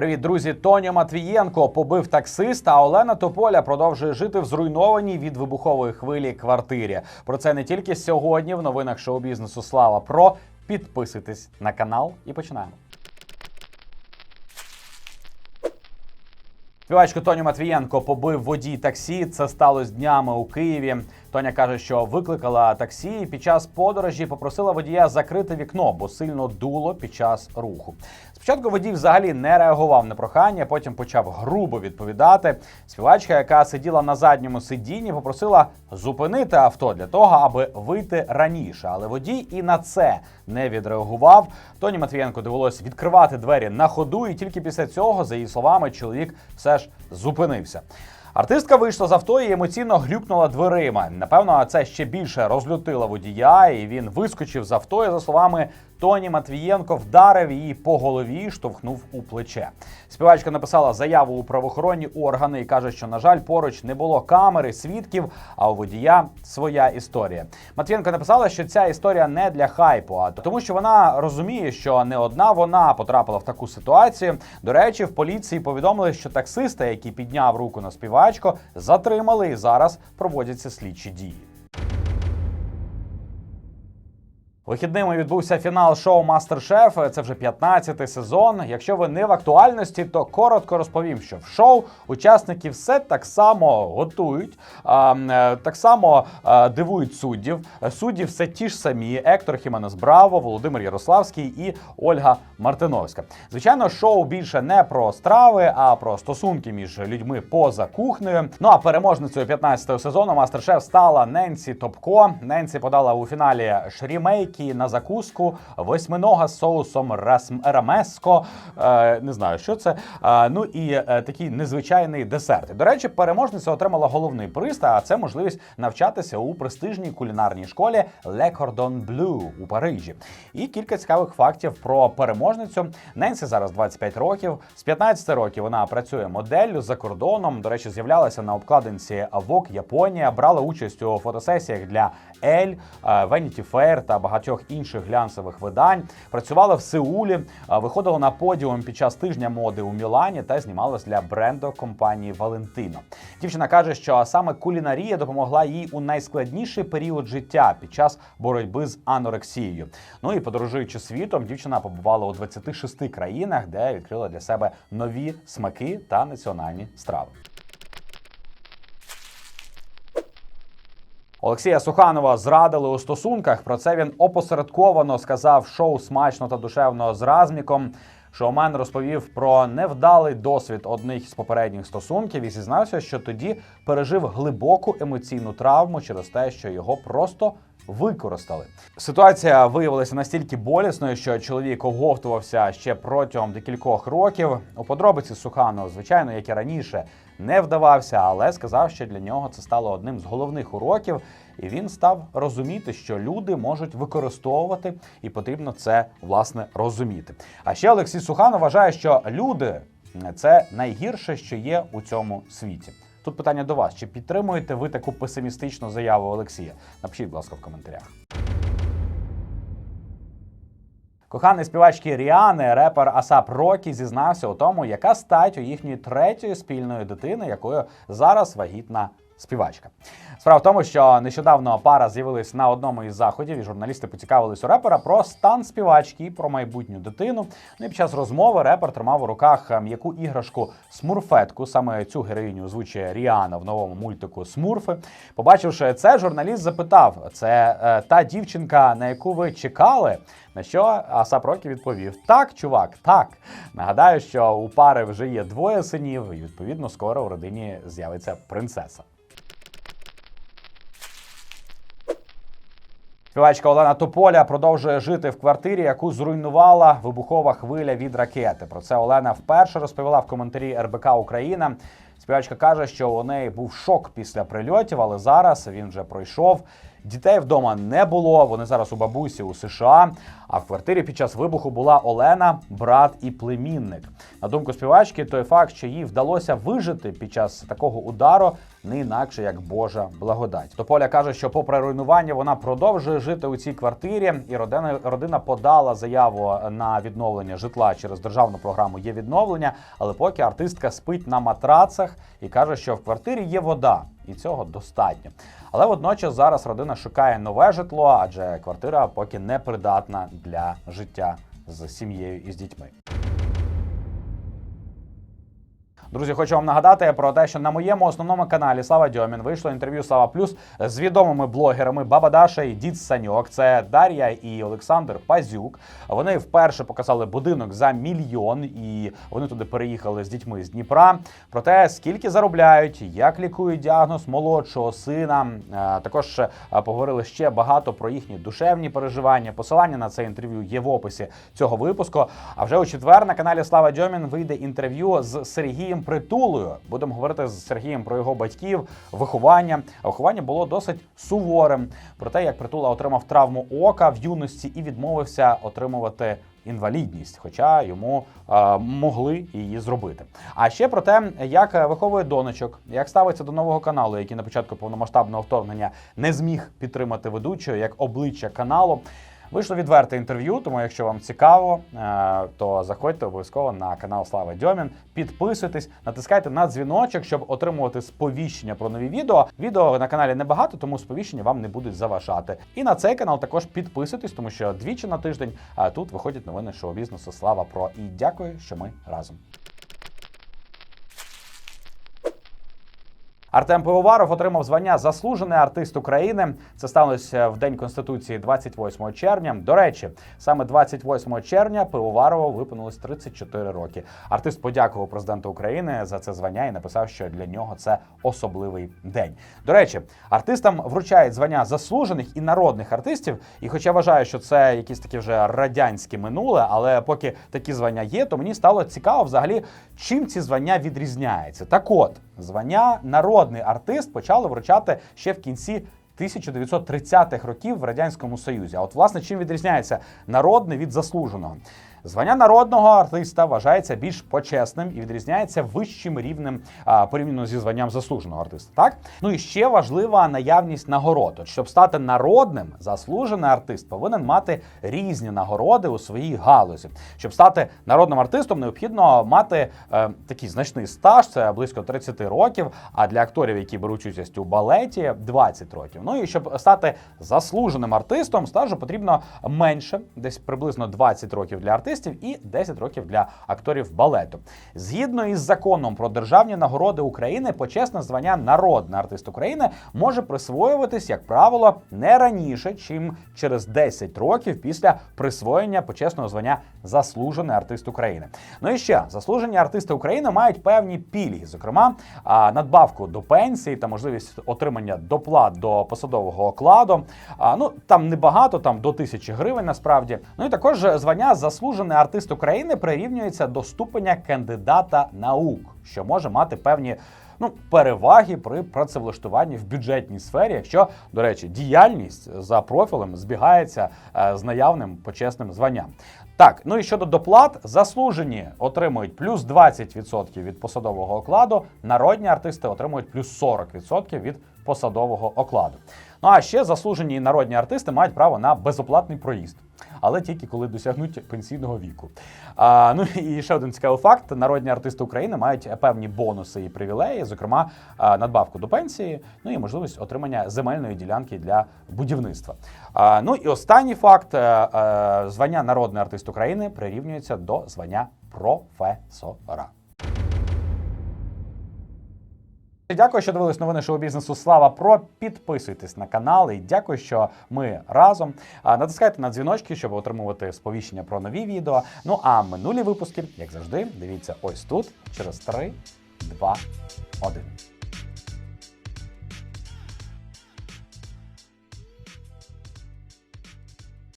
Привіт, друзі! Тоня Матвієнко побив таксиста. А Олена Тополя продовжує жити в зруйнованій від вибухової хвилі квартирі. Про це не тільки сьогодні в новинах шоу-бізнесу Слава Про. Підписуйтесь на канал і починаємо. Співачку Тоню Матвієнко побив водій таксі. Це сталося днями у Києві. Тоня каже, що викликала таксі і під час подорожі попросила водія закрити вікно, бо сильно дуло під час руху. Спочатку водій взагалі не реагував на прохання, потім почав грубо відповідати. Співачка, яка сиділа на задньому сидінні, попросила зупинити авто для того, аби вийти раніше. Але водій і на це не відреагував. Тоні Матвієнко довелось відкривати двері на ходу, і тільки після цього, за її словами, чоловік все зупинився. Артистка вийшла з авто і емоційно глюкнула дверима. Напевно, це ще більше розлютило водія, і він вискочив з авто. І за словами Тоні Матвієнко вдарив її по голові, і штовхнув у плече. Співачка написала заяву у правоохоронні органи і каже, що на жаль, поруч не було камери, свідків. А у водія своя історія. Матвієнко написала, що ця історія не для хайпу, а тому, що вона розуміє, що не одна вона потрапила в таку ситуацію. До речі, в поліції повідомили, що таксиста, який підняв руку на співачку, затримали і зараз проводяться слідчі дії. Вихідними відбувся фінал шоу Мастер-Шеф. Це вже 15-й сезон. Якщо ви не в актуальності, то коротко розповім, що в шоу учасники все так само готують, е, так само дивують суддів. Судді все ті ж самі: Ектор Хіменес Браво, Володимир Ярославський і Ольга Мартиновська. Звичайно, шоу більше не про страви, а про стосунки між людьми поза кухнею. Ну а переможницею 15-го сезону Мастер-Шеф стала Ненсі Топко. Ненсі подала у фіналі шрімейки на закуску, восьминога з соусом рамеско. Е, не знаю, що це. Е, ну і е, такий незвичайний десерт. До речі, переможниця отримала головний приз, а це можливість навчатися у престижній кулінарній школі Le Cordon Bleu у Парижі. І кілька цікавих фактів про переможницю. Ненсі зараз 25 років. З 15 років вона працює моделлю за кордоном. До речі, з'являлася на обкладинці Vogue Японія, брала участь у фотосесіях для Elle, е, Vanity Fair та багатьох інших глянцевих видань. Працювала в Сеулі, виходила на подіум під час тижня моди у Мілані та знімалась для бренду компанії Valentino. Дівчина каже, що саме кулінарія допомогла їй у найскладніший період життя під час боротьби з анорексією. Ну і подорожуючи світом, дівчина побувала у 26 країнах, де відкрила для себе нові смаки та національні страви. Олексія Суханова зрадили у стосунках. Про це він опосередковано сказав шоу смачно та душевно з Разміком. Шоумен розповів про невдалий досвід одних з попередніх стосунків і зізнався, що тоді пережив глибоку емоційну травму через те, що його просто використали. Ситуація виявилася настільки болісною, що чоловік оговтувався ще протягом декількох років. У подробиці Суханов, звичайно, як і раніше, не вдавався, але сказав, що для нього це стало одним з головних уроків, і він став розуміти, що люди можуть використовувати, і потрібно це власне розуміти. А ще Олексій Суханов вважає, що люди це найгірше, що є у цьому світі. Тут питання до вас: чи підтримуєте ви таку песимістичну заяву Олексія? Напишіть, будь ласка, в коментарях. Коханий співачки Ріани, репер Асап Рокі зізнався у тому, яка стать у їхньої третьої спільної дитини, якою зараз вагітна співачка. Справа в тому, що нещодавно пара з'явилась на одному із заходів, і журналісти поцікавились у репера про стан співачки і про майбутню дитину. Ну і під час розмови репер тримав у руках м'яку іграшку смурфетку. Саме цю героїню озвучує Ріана в новому мультику Смурфи. Побачивши це, журналіст запитав: це е, та дівчинка, на яку ви чекали? На що Асап Рокі відповів: Так, чувак, так. Нагадаю, що у пари вже є двоє синів, і відповідно скоро у родині з'явиться принцеса. Співачка Олена Тополя продовжує жити в квартирі, яку зруйнувала вибухова хвиля від ракети. Про це Олена вперше розповіла в коментарі РБК Україна. Співачка каже, що у неї був шок після прильотів, але зараз він вже пройшов. Дітей вдома не було. Вони зараз у бабусі у США. А в квартирі під час вибуху була Олена, брат і племінник. На думку співачки, той факт, що їй вдалося вижити під час такого удару, не інакше як Божа благодать. Тополя каже, що попри руйнування вона продовжує жити у цій квартирі, і родина, родина подала заяву на відновлення житла через державну програму є відновлення. Але поки артистка спить на матрацах і каже, що в квартирі є вода, і цього достатньо. Але водночас зараз родина шукає нове житло, адже квартира поки не придатна для життя з сім'єю і з дітьми. Друзі, хочу вам нагадати про те, що на моєму основному каналі Слава Дьомін вийшло інтерв'ю Слава Плюс з відомими блогерами Баба Даша і Дід Саньок. Це Дар'я і Олександр Пазюк. Вони вперше показали будинок за мільйон, і вони туди переїхали з дітьми з Дніпра. Про те, скільки заробляють, як лікують діагноз молодшого сина. Е, Також е, поговорили ще багато про їхні душевні переживання. Посилання на це інтерв'ю є в описі цього випуску. А вже у четвер на каналі Слава Дьомін вийде інтерв'ю з Сергієм Притулою. Будемо говорити з Сергієм про його батьків, виховання. А виховання було досить суворим. Про те, як Притула отримав травму ока в юності і відмовився отримувати. Інвалідність, хоча йому е, могли її зробити. А ще про те, як виховує донечок, як ставиться до нового каналу, який на початку повномасштабного вторгнення не зміг підтримати ведучого як обличчя каналу. Вийшло відверте інтерв'ю, тому якщо вам цікаво, е, то заходьте обов'язково на канал Слава Дьомін, підписуйтесь, натискайте на дзвіночок, щоб отримувати сповіщення про нові відео. Відео на каналі небагато, тому сповіщення вам не будуть заважати. І на цей канал також підписуйтесь, тому що двічі на тиждень тут виходять новини шоу бізнесу. Слава про і дякую, що ми разом. Артем Пивоваров отримав звання Заслужений артист України. Це сталося в день конституції 28 червня. До речі, саме 28 червня Пивоварову виповнилось 34 роки. Артист подякував президенту України за це звання і написав, що для нього це особливий день. До речі, артистам вручають звання заслужених і народних артистів. І, хоча вважаю, що це якісь такі вже радянські минуле, але поки такі звання є, то мені стало цікаво взагалі, чим ці звання відрізняються. Так от, звання народний артист почали вручати ще в кінці 1930-х років в радянському союзі. А от власне чим відрізняється народний від заслуженого? Звання народного артиста вважається більш почесним і відрізняється вищим рівнем а, порівняно зі званням заслуженого артиста. Так ну і ще важлива наявність нагород. От, щоб стати народним, заслужений артист повинен мати різні нагороди у своїй галузі. Щоб стати народним артистом, необхідно мати е, такий значний стаж, це близько 30 років. А для акторів, які беруть участь у балеті, 20 років. Ну і щоб стати заслуженим артистом, стажу потрібно менше, десь приблизно 20 років для артистів і 10 років для акторів балету. Згідно із законом про державні нагороди України, почесне звання народний артист України може присвоюватись, як правило, не раніше, чим через 10 років після присвоєння почесного звання заслужений артист України. Ну і ще заслужені артисти України мають певні пільги, зокрема надбавку до пенсії та можливість отримання доплат до посадового окладу. Ну там небагато, там до тисячі гривень насправді. Ну і також звання заслужений артист України прирівнюється до ступеня кандидата наук, що може мати певні. Ну, переваги при працевлаштуванні в бюджетній сфері, якщо, до речі, діяльність за профілем збігається е, з наявним почесним званням. Так, ну і щодо доплат, заслужені отримують плюс 20% від посадового окладу, народні артисти отримують плюс 40% від посадового окладу. Ну а ще заслужені народні артисти мають право на безоплатний проїзд, але тільки коли досягнуть пенсійного віку. А, ну і ще один цікавий факт: народні артисти України мають певні бонуси і привілеї, зокрема надбавку до пенсії, ну і можливість отримання земельної ділянки для будівництва. А, ну і останній факт: е, е, звання народний артист України прирівнюється до звання професора. Дякую, що дивились новини шоу бізнесу. Слава Про. Підписуйтесь на канал і дякую, що ми разом. Натискайте на дзвіночки, щоб отримувати сповіщення про нові відео. Ну а минулі випуски, як завжди, дивіться ось тут через 3, 2, 1.